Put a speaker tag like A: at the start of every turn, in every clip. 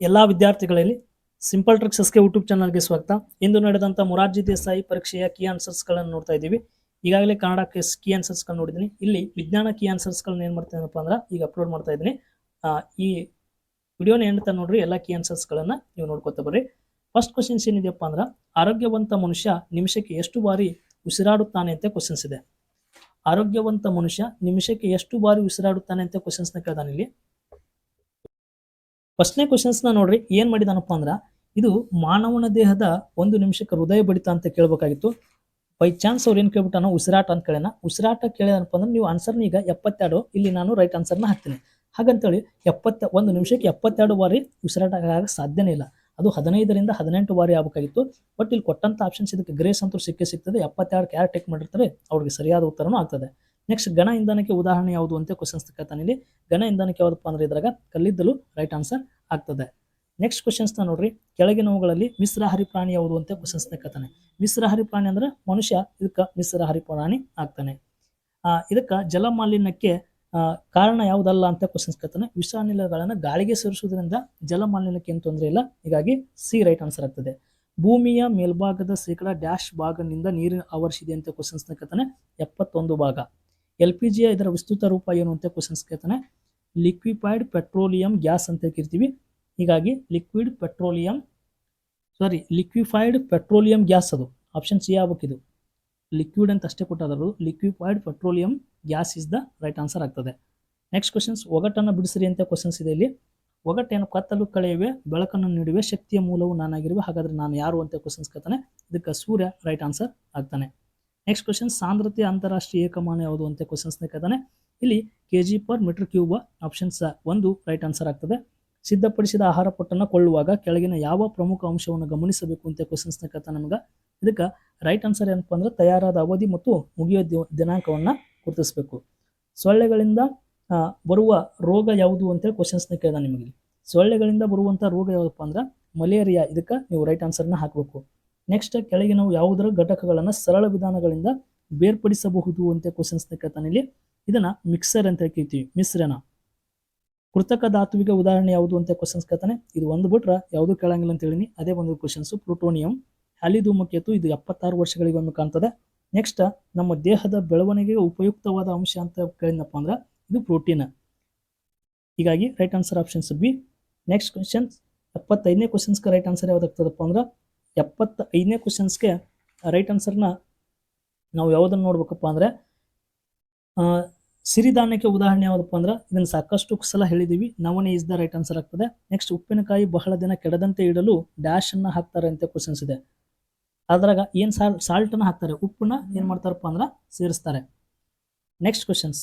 A: ಎಲ್ಲಾ ವಿದ್ಯಾರ್ಥಿಗಳಲ್ಲಿ simple ಟ್ರಿಕ್ಸಸ್ಗೆ YouTube ಚಾನಲ್ಗೆ ಸ್ವಾಗತ. ಇಂದು ನಡೆದಂತ ಮೊರಾರ್ಜಿ ದೇಸಾಯಿ ಪರೀಕ್ಷೆಯ ಕೀ ಆನ್ಸರ್ಸ್ ಗಳನ್ನ ನೋಡ್ತಾ ಇದ್ದೀವಿ. ಈಗಾಗಲೇ ಕನ್ನಡಕ್ಕೆ ಕೀ ಆನ್ಸರ್ಸ್ಗಳನ್ನು ನೋಡಿದ್ದೀನಿ. ಇಲ್ಲಿ ವಿಜ್ಞಾನ ಕೀ ಆನ್ಸರ್ಸ್ ಗಳನ್ನ ಏನ್ ಮಾಡ್ತೇನಪ್ಪ ಅಂದ್ರೆ ಈಗ ಅಪ್ಲೋಡ್ ಮಾಡ್ತಾ ಇದ್ದೀನಿ. ಈ ವಿಡಿಯೋನ ಏನಂತ ನೋಡ್ರಿ, ಎಲ್ಲ ಕೀ ಆನ್ಸರ್ಸ್ ಗಳನ್ನ ನೀವು ನೋಡ್ಕೊತ ಬರ್ರಿ. ಫಸ್ಟ್ ಕ್ವಶನ್ಸ್ ಏನಿದೆಯಪ್ಪ ಅಂದ್ರೆ, ಆರೋಗ್ಯವಂತ ಮನುಷ್ಯ ನಿಮಿಷಕ್ಕೆ ಎಷ್ಟು ಬಾರಿ ಉಸಿರಾಡುತ್ತಾನೆ ಅಂತ ಕ್ವಶನ್ಸ್ ಇದೆ. ಆರೋಗ್ಯವಂತ ಮನುಷ್ಯ ನಿಮಿಷಕ್ಕೆ ಎಷ್ಟು ಬಾರಿ ಉಸಿರಾಡುತ್ತಾನೆ ಅಂತ ಕ್ವಶನ್ಸ್ನ ಕೇಳ್ದಾನೆ ಇಲ್ಲಿ. ಫಸ್ಟ್ನೇ ಕ್ವಶನ್ಸ್ನ ನೋಡ್ರಿ, ಏನ್ ಮಾಡಿದಾನಪ್ಪ ಅಂದ್ರ, ಇದು ಮಾನವನ ದೇಹದ ಒಂದು ನಿಮಿಷಕ್ಕೆ ಹೃದಯ ಬಡಿತ ಅಂತ ಕೇಳ್ಬೇಕಾಗಿತ್ತು. ಬೈ ಚಾನ್ಸ್ ಅವ್ರು ಏನ್ ಕೇಳ್ಬಿಟ್ಟಾನೋ, ಉಸಿರಾಟ ಅಂತ ಕೇಳೋಣ ಉಸಿರಾಟ ಕೇಳ್ಯಾನಪ್ಪ ಅಂದ್ರೆ, ನೀವು ಆನ್ಸರ್ನ ಈಗ ಎಪ್ಪತ್ತೆರಡು, ಇಲ್ಲಿ ನಾನು ರೈಟ್ ಆನ್ಸರ್ನ ಹಾಕ್ತೀನಿ. ಹಾಗಂತೇಳಿ, ಎಪ್ಪತ್ತ, ಒಂದು ನಿಮಿಷಕ್ಕೆ ಎಪ್ಪತ್ತೆರಡು ಬಾರಿ ಉಸಿರಾಟ ಆಗಕ್ಕೆ ಸಾಧ್ಯನೇ ಇಲ್ಲ. ಅದು ಹದಿನೈದರಿಂದ ಹದಿನೆಂಟು ಬಾರಿ ಆಗಬೇಕಾಗಿತ್ತು. ಬಟ್ ಇಲ್ಲಿ ಕೊಟ್ಟಂತ ಆಪ್ಷನ್ಸ್ ಇದಕ್ಕೆ ಗ್ರೇಸ್ ಅಂತೂ ಸಿಕ್ಕೇ ಸಿಗ್ತದೆ. ಎಪ್ಪತ್ತೆರಡು ಕ್ಯಾರ್ ಟೇಕ್ ಮಾಡಿರ್ತಾರೆ, ಅವ್ರಿಗೆ ಸರಿಯಾದ ಉತ್ತರನೂ ಆಗ್ತದೆ. ನೆಕ್ಸ್ಟ್ ಘನ ಇಂಧನಕ್ಕೆ ಉದಾಹರಣೆ ಯಾವುದು ಅಂತ ಕ್ವಶನ್ಸ್ ಇಲ್ಲಿ. ಘನ ಇಂಧನಕ್ಕೆ ಯಾವುದಪ್ಪ ಅಂದ್ರೆ ಇದ್ರಾಗ ಕಲ್ಲಿದ್ದಲು ರೈಟ್ ಆನ್ಸರ್ ಆಗ್ತದೆ. ನೆಕ್ಸ್ಟ್ ಕ್ವಶನ್ಸ್ನ ನೋಡ್ರಿ. ಕೆಳಗಿನವುಗಳಲ್ಲಿ ಮಿಶ್ರಹರಿ ಪ್ರಾಣಿ ಯಾವುದು ಅಂತ ಕ್ವಶನ್ಸ್ ಕೇಳ್ತಾನೆ. ಮಿಶ್ರಹರಿ ಪ್ರಾಣಿ ಅಂದ್ರೆ ಮನುಷ್ಯ ಇದಕ್ಕೆ ಮಿಶ್ರಹರಿ ಪ್ರಾಣಿ ಆಗ್ತಾನೆ. ಇದಕ್ಕ ಜಲ ಮಾಲಿನ್ಯಕ್ಕೆ ಆ, ಕಾರಣ ಯಾವುದಲ್ಲ ಅಂತ ಕ್ವಶನ್ಸ್ ಕೇಳ್ತಾನೆ. ವಿಷಾನಿಲಗಳನ್ನು ಗಾಳಿಗೆ ಸೇರಿಸುವುದರಿಂದ ಜಲ ಮಾಲಿನ್ಯಕ್ಕೆ ಏನು ತೊಂದರೆ ಇಲ್ಲ. ಹೀಗಾಗಿ ಸಿ ರೈಟ್ ಆನ್ಸರ್ ಆಗ್ತದೆ. ಭೂಮಿಯ ಮೇಲ್ಭಾಗದ ಶೇಕಡ ಡ್ಯಾಶ್ ಭಾಗದಿಂದ ನೀರಿನ ಆವರಿಸಿದೆ ಅಂತ ಕ್ವಶನ್ಸ್ ಕೇಳ್ತಾನೆ. ಎಪ್ಪತ್ತೊಂದು ಭಾಗ. ಎಲ್ ಪಿ ಜಿಯ ಇದರ ವಿಸ್ತೃತ ರೂಪ ಏನು ಅಂತ ಕ್ವಶನ್ಸ್ ಕೇಳ್ತಾನೆ. ಲಿಕ್ವಿಫೈಡ್ ಪೆಟ್ರೋಲಿಯಂ ಗ್ಯಾಸ್ ಅಂತ ಕರಿತೀವಿ ಹೀಗಾಗಿ liquid petroleum sorry liquefied petroleum gas ಅದು. ಆಪ್ಷನ್ ಸಿ ಆಗ್ಬೇಕಿದು. ಲಿಕ್ವಿಡ್ ಅಂತ ಅಷ್ಟೇ ಕೊಟ್ಟಾದರೂ liquefied petroleum gas is the right answer ಆಗ್ತದೆ. ನೆಕ್ಸ್ಟ್ ಕ್ವಶನ್ಸ್ ಒಗಟನ್ನು ಬಿಡಿಸಿರಿ ಅಂತ ಕ್ವಶನ್ಸ್ ಇದೆ ಇಲ್ಲಿ. ಒಗಟೇನು ಕತ್ತಲು ಕಳೆಯುವೆ, ಬೆಳಕನ್ನು ನೀಡುವೆ, ಶಕ್ತಿಯ ಮೂಲವು ನಾನಾಗಿರುವೆ, ಹಾಗಾದರೆ ನಾನು ಯಾರು ಅಂತ ಕ್ವಶನ್ಸ್ ಕೇಳ್ತಾನೆ. ಇದಕ್ಕೆ ಸೂರ್ಯ ರೈಟ್ ಆನ್ಸರ್ ಆಗ್ತಾನೆ. ನೆಕ್ಸ್ಟ್ ಕ್ವಶನ್ ಸಾಂದ್ರತೆ ಅಂತಾರಾಷ್ಟ್ರೀಯ ಏಕಮಾನ ಯಾವುದು ಅಂತ ಕ್ವಶನ್ಸ್ನ ಕೇಳ್ತಾನೆ. ಇಲ್ಲಿ K G per metre cube options ಒಂದು ರೈಟ್ ಆನ್ಸರ್ ಆಗ್ತದೆ. ಸಿದ್ಧಪಡಿಸಿದ ಆಹಾರ ಪೊಟ್ಟನ್ನು ಕೊಳ್ಳುವಾಗ ಕೆಳಗಿನ ಯಾವ ಪ್ರಮುಖ ಅಂಶವನ್ನು ಗಮನಿಸಬೇಕು ಅಂತ ಕ್ವಶನ್ಸ್ನ ಕೇಳ್ತಾನೆ ನಮ್ಗೆ. ಇದಕ್ಕೆ ರೈಟ್ ಆನ್ಸರ್ ಏನಪ್ಪ ಅಂದ್ರೆ ತಯಾರಾದ ಅವಧಿ ಮತ್ತು ಮುಗಿಯೋ ದಿನಾಂಕವನ್ನ ಗುರುತಿಸಬೇಕು. ಸೊಳ್ಳೆಗಳಿಂದ ಬರುವ ರೋಗ ಯಾವುದು ಅಂತೇಳಿ ಕ್ವಶನ್ಸ್ನ ಕೇಳ್ದ ನಿಮಗೆ. ಸೊಳ್ಳೆಗಳಿಂದ ಬರುವಂಥ ರೋಗ ಯಾವುದಪ್ಪ ಅಂದ್ರೆ ಮಲೇರಿಯಾ ಇದಕ್ಕೆ ನೀವು ರೈಟ್ ಆನ್ಸರ್ನ ಹಾಕಬೇಕು. ನೆಕ್ಸ್ಟ್ ಕೆಳಗಿನ ಯಾವುದರ ಘಟಕಗಳನ್ನು ಸರಳ ವಿಧಾನಗಳಿಂದ ಬೇರ್ಪಡಿಸಬಹುದು ಅಂತ ಕ್ವಶನ್ಸ್ನ ಕೇಳ್ತಾನೆ ಇಲ್ಲಿ. ಇದನ್ನ ಮಿಕ್ಸರ್ ಅಂತ ಕೇಳ್ತೀವಿ ಮಿಶ್ರಣ ಕೃತಕ ಧಾತುವಿಗೆ ಉದಾಹರಣೆ ಯಾವುದು ಅಂತ ಕ್ವಶನ್ಸ್ ಕೇಳ್ತಾನೆ. ಇದು ಒಂದು ಬಿಟ್ರೆ ಯಾವುದು ಕೇಳಂಗಿಲ್ಲ ಅಂತ ಹೇಳಿನಿ. ಅದೇ ಒಂದು ಕ್ವಶನ್ಸ್ ಪ್ಲೂಟೋನಿಯಂ ಮುಖ್ಯತು ಇದು ಎಪ್ಪತ್ತಾರು ವರ್ಷಗಳಿಗೊಮ್ಮೆ ಕಾಣ್ತದೆ. ನೆಕ್ಸ್ಟ್ ನಮ್ಮ ದೇಹದ ಬೆಳವಣಿಗೆಗೆ ಉಪಯುಕ್ತವಾದ ಅಂಶ ಅಂತ ಕೇಳಿದಪ್ಪ ಅಂದ್ರೆ ಇದು ಪ್ರೋಟೀನ್ ಹೀಗಾಗಿ right answer options B next questions ಎಪ್ಪತ್ತೈದನೇ ಕ್ವಶನ್ಸ್ಗೆ ರೈಟ್ ಆನ್ಸರ್ ಯಾವ್ದಾಗ್ತದಪ್ಪ ಅಂದ್ರೆ ಎಪ್ಪತ್ತ ಐದನೇ ಕ್ವಶನ್ಸ್ಗೆ ರೈಟ್ ಆನ್ಸರ್ನ ನಾವು ಯಾವುದನ್ನು ನೋಡ್ಬೇಕಪ್ಪ ಅಂದರೆ ಸಿರಿಧಾನ್ಯಕ್ಕೆ ಉದಾಹರಣೆ ಯಾವುದಪ್ಪ ಅಂದ್ರೆ ಇದನ್ನು ಸಾಕಷ್ಟು ಸಲ ಹೇಳಿದೀವಿ, ನವಣೆ ಇಸ್ ದ ರೈಟ್ ಆನ್ಸರ್ ಆಗ್ತದೆ. ನೆಕ್ಸ್ಟ್ ಉಪ್ಪಿನಕಾಯಿ ಬಹಳ ದಿನ ಕೆಡದಂತೆ ಇಡಲು ಡ್ಯಾಶ್ ಅನ್ನ ಹಾಕ್ತಾರೆ ಅಂತ ಕ್ವಶನ್ಸ್ ಇದೆ. ಅದ್ರಾಗ ಏನ್ ಸಾಲ್ ಸಾಲ್ಟ್ ಅನ್ನ ಹಾಕ್ತಾರೆ, ಉಪ್ಪನ್ನ ಏನ್ ಮಾಡ್ತಾರಪ್ಪ ಅಂದ್ರೆ ಸೇರಿಸ್ತಾರೆ. ನೆಕ್ಸ್ಟ್ ಕ್ವಶನ್ಸ್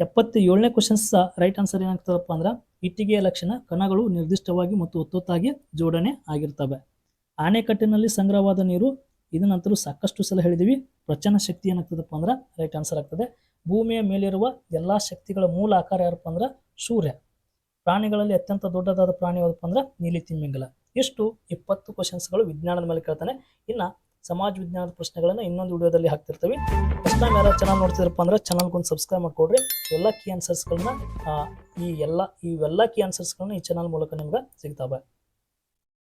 A: ಎಪ್ಪತ್ತ ಏಳನೇ ಕ್ವಶನ್ಸ್ ರೈಟ್ ಆನ್ಸರ್ ಏನಾಗ್ತದಪ್ಪ ಅಂದ್ರೆ, ಇಟ್ಟಿಗೆಯ ಲಕ್ಷಣ ಕಣಗಳು ನಿರ್ದಿಷ್ಟವಾಗಿ ಮತ್ತು ಒತ್ತೊತ್ತಾಗಿ ಜೋಡಣೆ ಆಗಿರ್ತವೆ. ಆಣೆಕಟ್ಟಿನಲ್ಲಿ ಸಂಗ್ರಹವಾದ ನೀರು ಇದನ್ನಂತರೂ ಸಾಕಷ್ಟು ಸಲ ಹೇಳಿದೀವಿ. ಪ್ರಚನ ಶಕ್ತಿ ಏನಾಗ್ತದಪ್ಪ ಅಂದ್ರೆ ರೈಟ್ ಆನ್ಸರ್ ಆಗ್ತದೆ. ಭೂಮಿಯ ಮೇಲಿರುವ ಎಲ್ಲಾ ಶಕ್ತಿಗಳ ಮೂಲ ಆಕಾರ ಯಾರಪ್ಪ ಅಂದ್ರೆ, ಸೂರ್ಯ. ಪ್ರಾಣಿಗಳಲ್ಲಿ ಅತ್ಯಂತ ದೊಡ್ಡದಾದ ಪ್ರಾಣಿ ಯಾವುದಪ್ಪ ಅಂದ್ರೆ, ನೀಲಿ ತಿಮ್ಮಿಂಗಲ ಇಷ್ಟು ಇಪ್ಪತ್ತು ಕ್ವಶನ್ಸ್ಗಳು ವಿಜ್ಞಾನದ ಮೇಲೆ ಕೇಳ್ತಾನೆ. ಇನ್ನ ಸಮಾಜ ವಿಜ್ಞಾನದ ಪ್ರಶ್ನೆಗಳನ್ನ ಇನ್ನೊಂದು ವಿಡಿಯೋದಲ್ಲಿ ಹಾಕ್ತಿರ್ತೀವಿ. ಫಸ್ಟ್ ಟೈಮ್ ಯಾರು ಚಾನಲ್ ನೋಡ್ತಿದ್ರಪ್ಪ ಅಂದ್ರೆ ಚಾನಲ್ಗೊಂದು ಸಬ್ಸ್ಕ್ರೈಬ್ ಮಾಡಿಕೊಡ್ರಿ. ಎಲ್ಲ ಕೀ ಆನ್ಸರ್ಸ್ಗಳನ್ನ ಈ ಎಲ್ಲ, ಇವೆಲ್ಲ ಕೀ ಆನ್ಸರ್ಸ್ಗಳನ್ನ ಈ ಚಾನಲ್ ಮೂಲಕ ನಿಮ್ಗೆ ಸಿಗ್ತಾವೆ.